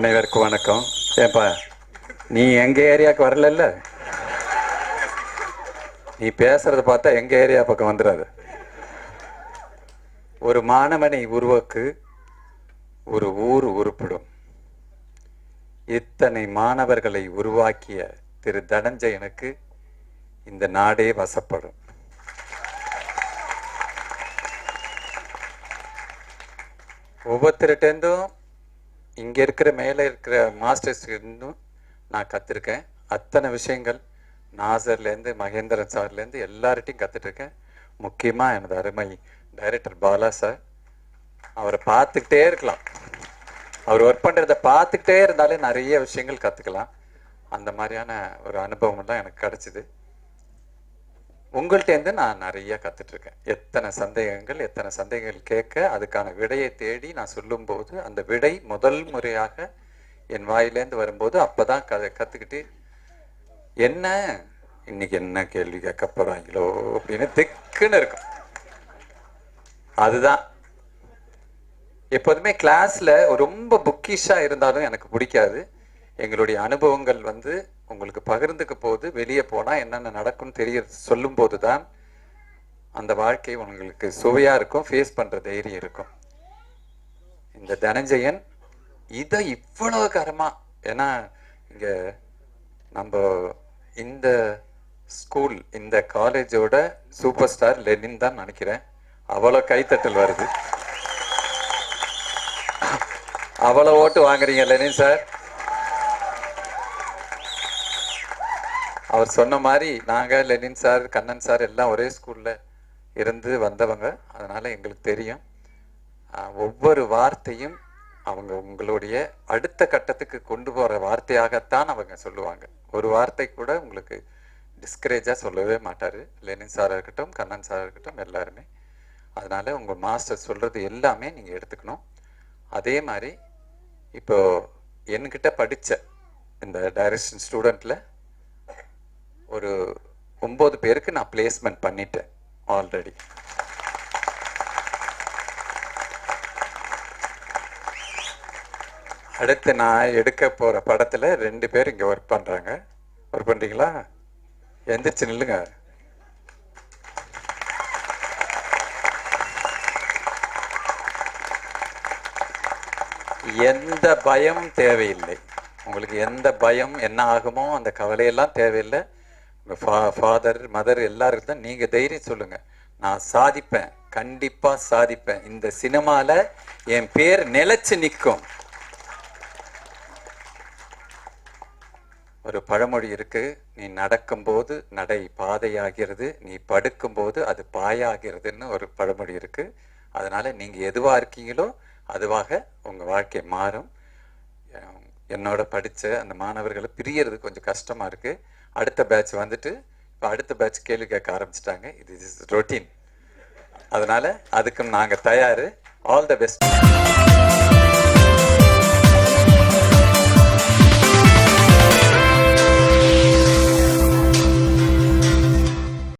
அனைவருக்கும் வணக்கம். ஏப்பா நீ எங்க ஏரியாவுக்கு வரலல்ல? நீ பேசுறத பார்த்தா எங்க ஏரியா பக்கம் வந்துடாது ஒரு மாணவனை உருவாக்கு ஒரு ஊர் உருப்பிடும். இத்தனை மாணவர்களை உருவாக்கிய திரு தனஞ்சயனுக்கு இந்த நாடே வசப்படும். ஒவ்வொருத்தருட்டேந்தும் இங்கே இருக்கிற மேலே இருக்கிற மாஸ்டர்ஸ் இருந்தும் நான் கற்றுருக்கேன் அத்தனை விஷயங்கள் நாசர்லேருந்து மகேந்திரன் சார்லேருந்து எல்லார்ட்டையும் கற்றுட்ருக்கேன் முக்கியமாக எனது அருமை டைரக்டர் பாலா சார் அவரை பார்த்துக்கிட்டே இருக்கலாம். அவர் ஒர்க் பண்ணுறத பார்த்துக்கிட்டே இருந்தாலே நிறைய விஷயங்கள் கற்றுக்கலாம் அந்த மாதிரியான ஒரு அனுபவம் தான் எனக்கு கிடச்சிது. உங்கள்கிட்டேருந்து நான் நிறைய கற்றுட்ருக்கேன் எத்தனை சந்தேகங்கள் எத்தனை சந்தேகங்கள் கேட்க அதுக்கான விடையை தேடி நான் சொல்லும்போது அந்த விடை முதல் முறையாக என் வாயிலேருந்து வரும்போது அப்போ தான் க கற்றுக்கிட்டு என்ன? இன்னைக்கு என்ன கேள்வி கேட்க போகிறாங்களோ அப்படின்னு திக்குன்னு இருக்கும். அதுதான். எப்போதுமே கிளாஸில் ரொம்ப புக்கிஷாக இருந்தாலும் எனக்கு பிடிக்காது. எங்களுடைய அனுபவங்கள் வந்து உங்களுக்கு பகிர்ந்துக்க போது வெளியே போனால் என்னென்ன நடக்கும்னு தெரிய சொல்லும் போதுதான் அந்த வாழ்க்கை உங்களுக்கு சுவையாக இருக்கும் ஃபேஸ் பண்ணுற தைரியம் இருக்கும். இந்த தனஞ்சயன் இதை இவ்வளோ கரமாக ஏன்னா இங்கே நம்ம இந்த ஸ்கூல் இந்த காலேஜோட சூப்பர் ஸ்டார் லெனின் தான் நினைக்கிறேன். அவ்வளோ கைத்தட்டல் வருது. அவ்வளோ ஓட்டு வாங்குறீங்க லெனின் சார் அவர் சொன்ன மாதிரி நாங்கள் லெனின் சார் கண்ணன் சார் எல்லாம் ஒரே ஸ்கூலில் இருந்து வந்தவங்க. அதனால் எங்களுக்கு தெரியும். ஒவ்வொரு வார்த்தையும் அவங்க உங்களுடைய அடுத்த கட்டத்துக்கு கொண்டு போகிற வார்த்தையாகத்தான் அவங்க சொல்லுவாங்க. ஒரு வார்த்தை கூட உங்களுக்கு டிஸ்கரேஜாக சொல்லவே மாட்டார். லெனின் சாராக இருக்கட்டும் கண்ணன் சாராக இருக்கட்டும் எல்லாருமே. அதனால் உங்கள் மாஸ்டர் சொல்கிறது எல்லாமே நீங்கள் எடுத்துக்கணும். அதே மாதிரி இப்போ என்கிட்ட படித்த இந்த டைரக்ஷன் ஸ்டூடெண்ட்டில் ஒரு ஒன்பது பேருக்கு நான் பிளேஸ்மெண்ட் பண்ணிட்டேன் ஆல்ரெடி அடுத்து நான் எடுக்க போற படத்துல ரெண்டு பேர் இங்க ஒர்க் பண்றாங்க. ஒர்க் பண்றீங்களா? எந்திரிச்சு நில்லுங்க. எந்த பயம் தேவையில்லை. உங்களுக்கு எந்த பயம் என்ன ஆகுமோ அந்த கவலையெல்லாம் தேவையில்லை. ஃபா ஃபாதர் மதர் எல்லாருக்கும் தான் நீங்கள் தைரியம் சொல்லுங்க. நான் சாதிப்பேன் கண்டிப்பாக சாதிப்பேன். இந்த சினிமாவில் என் பேர் நிலச்சி நிற்கும் ஒரு பழமொழி இருக்கு நீ நடக்கும்போது நடை பாதையாகிறது நீ படுக்கும்போது அது பாயாகிறதுன்னு ஒரு பழமொழி இருக்கு. அதனால நீங்க எதுவா இருக்கீங்களோ அதுவாக உங்க வாழ்க்கை மாறும். என்னோட படித்த அந்த மாணவர்களை பிரியறது கொஞ்சம் கஷ்டமா இருக்கு. அடுத்த பேட்ச் வந்துட்டு இப்போ அடுத்த பேட்ச் கேள்வி கேட்க ஆரம்பிச்சிட்டாங்க. இது இஸ் ரொட்டீன் அதனால அதுக்கும் நாங்கள் தயார். All the best